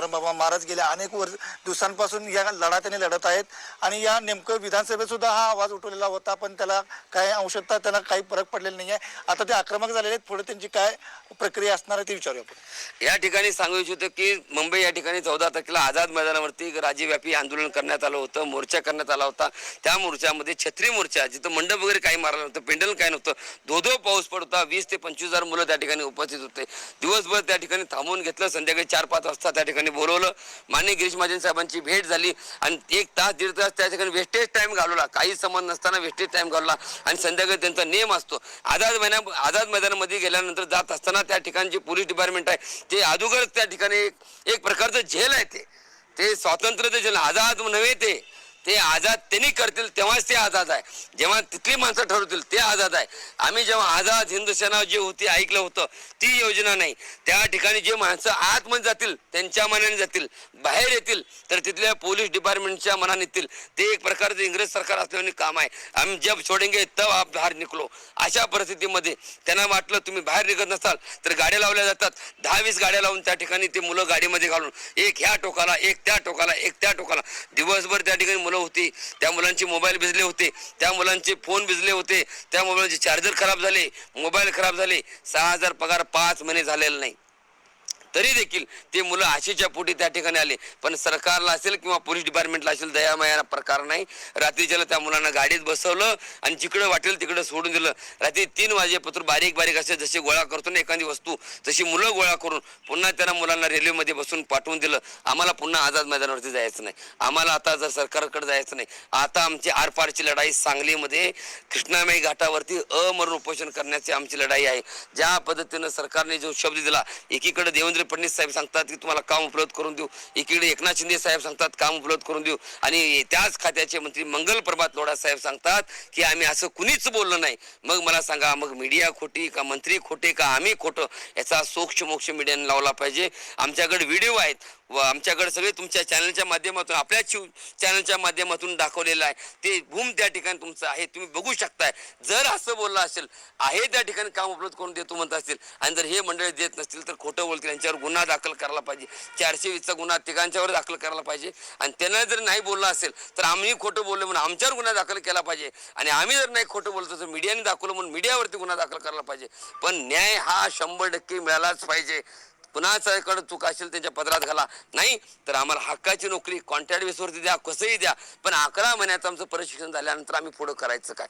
तुकाराम महाराज गेल्या अनेक वर्ष दिवसांपासून या लढात्याने लढत आहेत आणि या नेमकं विधानसभेत सुद्धा हा आवाज उठवलेला होता पण त्याला काही अंशतः त्याला काही फरक पडलेला नाही आहे आता ते आक्रमक झालेले आहेत. पुढे त्यांची काय प्रक्रिया असणार आहे ते विचारूया आपण. या ठिकाणी सांगू इच्छितो की मुंबई या ठिकाणी चौदा तारखेला आझाद मैदानावरती राज्यव्यापी आंदोलन करण्यात आलं होतं मोर्चा करण्यात आला होता. त्या मोर्चामध्ये छत्री मोर्चा जिथं मंडप वगैरे काही मारलं नव्हतं पेंडल काय नव्हतं दो धो पाऊस पडता वीस ते पंचवीस हजार मुलं त्या ठिकाणी उपस्थित होते. दिवसभर त्या ठिकाणी थांबवून घेतलं. संध्याकाळी चार पाच वाजता त्या ठिकाणी बोलवलं. मान्य गिरीश महाजन साहेबांची भेट झाली. आणि एक तास दीड तास त्या ठिकाणी वेस्टेज टाइम घालवला. काही संबंध नसताना वेस्टेज टाइम घालवला. आणि संध्याकाळी त्यांचा नेम असतो. आझाद मैदान आझाद मैदानामध्ये गेल्यानंतर जात असताना त्या ठिकाणी जे पोलीस डिपार्टमेंट आहे. ते अगोदर त्या ठिकाणी एक एक प्रकारचं झेल आहे ते. ते स्वातंत्र्याचं झेल आझाद नव्हे ते. ते आझाद त्यांनी करतील तेव्हाच ते आझाद आहे. जेव्हा तिथली माणसं ठरवतील ते आझाद आहे. आम्ही जेव्हा आझाद हिंदू सेना जी होती ऐकलं होतं ती योजना नाही. त्या ठिकाणी जे माणसं आतमध्ये जातील त्यांच्या मनाने जातील बाहेर येतील तर तिथल्या पोलीस डिपार्टमेंटच्या मनाने येतील. ते एक प्रकारचं इंग्रज सरकार असल्याने काम आहे. आम्ही जब सोडेंगे तब आप बाहेर निघलो अशा परिस्थितीमध्ये त्यांना वाटलं तुम्ही बाहेर निघत नसाल तर गाड्या लावल्या जातात. दहा वीस गाड्या लावून त्या ठिकाणी ते मुलं गाडीमध्ये घालून एक ह्या टोकाला एक त्या टोकाला एक त्या टोकाला. दिवसभर त्या ठिकाणी मुलं होती. त्या मुलांचे मोबाईल भिजले होते. त्या मुलांचे फोन भिजले होते. त्या मोबाईलचे चार्जर खराब झाले. मोबाईल खराब झाले. सहा हजार पगार पाच महिने झालेला नाही. तरी देखील ते मुलं आशेच्या पोटी त्या ठिकाणी आले. पण सरकारला असेल किंवा पोलीस डिपार्टमेंटला असेल दयामया प्रकार नाही. रात्रीच्याला त्या मुलांना गाडीत बसवलं आणि जिकडं वाटेल तिकडं सोडून दिलं. रात्री तीन वाजेपासून बारीक बारीक असे जसे गोळा करतो ना एखादी वस्तू तशी मुलं गोळा करून पुन्हा त्यांना मुलांना रेल्वेमध्ये बसून पाठवून दिलं. आम्हाला पुन्हा आझाद मैदानावरती जायचं नाही. आम्हाला आता जर सरकारकडे जायचं नाही. आता आमची आरपारची लढाई सांगलीमध्ये कृष्णामाई घाटावरती अमरण उपोषण करण्याची आमची लढाई आहे. ज्या पद्धतीनं सरकारने जो शब्द दिला एकीकडे देवेंद्र फडणवीस साहेब सांगतात की तुम्हाला काम उपलब्ध करून देऊ. एकीकडे एकनाथ शिंदे साहेब सांगतात काम उपलब्ध करून देऊ. आणि त्याच खात्याचे मंत्री मंगल प्रभात लोढा साहेब सांगतात की आम्ही असं कुणीच बोललं नाही. मग मला सांगा मग मीडिया खोटी का मंत्री खोटे का आम्ही खोटं? याचा सोक्ष मोक्ष मीडियाने लावला पाहिजे. आमच्याकडे व्हिडिओ आहेत. व आमच्याकडे सगळे तुमच्या चॅनलच्या माध्यमातून आपल्या शिव चॅनलच्या माध्यमातून दाखवलेलं आहे. ते भूम त्या ठिकाणी तुमचं आहे तुम्ही बघू शकताय. जर असं बोललं असेल आहे त्या ठिकाणी काम उपलब्ध करून देतो म्हणत असतील आणि जर हे मंडळी देत नसतील तर खोटं बोलतील यांच्यावर गुन्हा दाखल करायला पाहिजे. चारशे वीसचा गुन्हा तिघांच्यावर दाखल करायला पाहिजे. आणि त्यांना जर नाही बोललं असेल तर आम्ही खोटं बोललो म्हणून आमच्यावर गुन्हा दाखल केला पाहिजे. आणि आम्ही जर नाही खोटं बोलतो तर मीडियाने दाखवलं म्हणून मीडियावरती गुन्हा दाखल करायला पाहिजे. पण न्याय हा शंभर टक्के मिळालाच पाहिजे. कुणाच्याकडे चूक असेल त्यांच्या पदरात घाला. नाही तर आम्हाला हक्काची नोकरी कॉन्ट्रॅक्ट बेसवरती द्या कसंही द्या. पण अकरा महिन्याचं आमचं प्रशिक्षण झाल्यानंतर आम्ही पुढं करायचं काय?